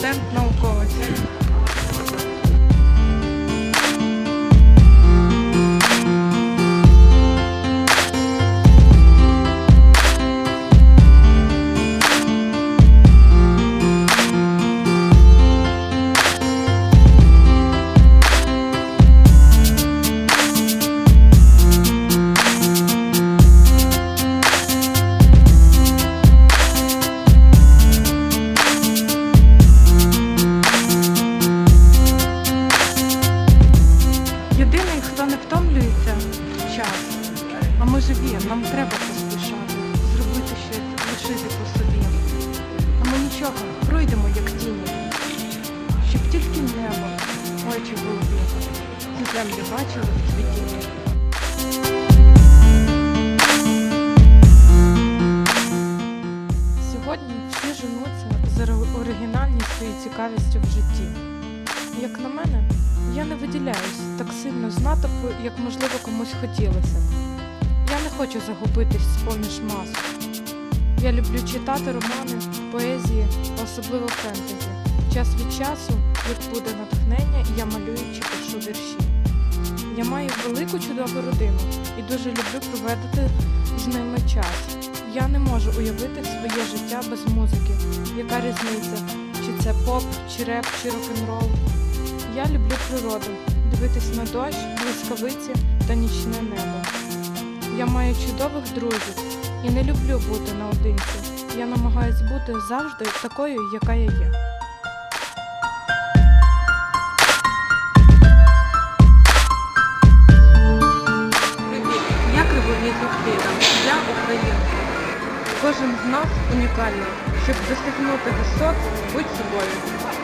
студент-науковець. Ми живі, нам треба поспішати, зробити щось, лишити по собі. А ми нічого, пройдемо як тіні, щоб тільки небо, очі голубі, і землю бачили в цвітінні. Сьогодні всі женуться за оригінальністю і цікавістю в житті. Як на мене, я не виділяюсь так сильно з натовпу, як можливо комусь хотілося. Я не хочу загубитись з-поміж мас. Я люблю читати романи, поезії, особливо фентезі. Час від часу, як буде натхнення, я малюю чи пишу вірші. Я маю велику чудову родину і дуже люблю проводити з ними час. Я не можу уявити своє життя без музики. Яка різниця? Чи це поп, чи реп, чи рок-н-рол? Я люблю природу, дивитись на дощ, блискавиці та нічне небо. Я маю чудових друзів і не люблю бути наодинці. Я намагаюсь бути завжди такою, яка я є. Привіт, я Кривовій Зухтина, я українка. Кожен з нас унікальний. Щоб досягнути висот, будь собою.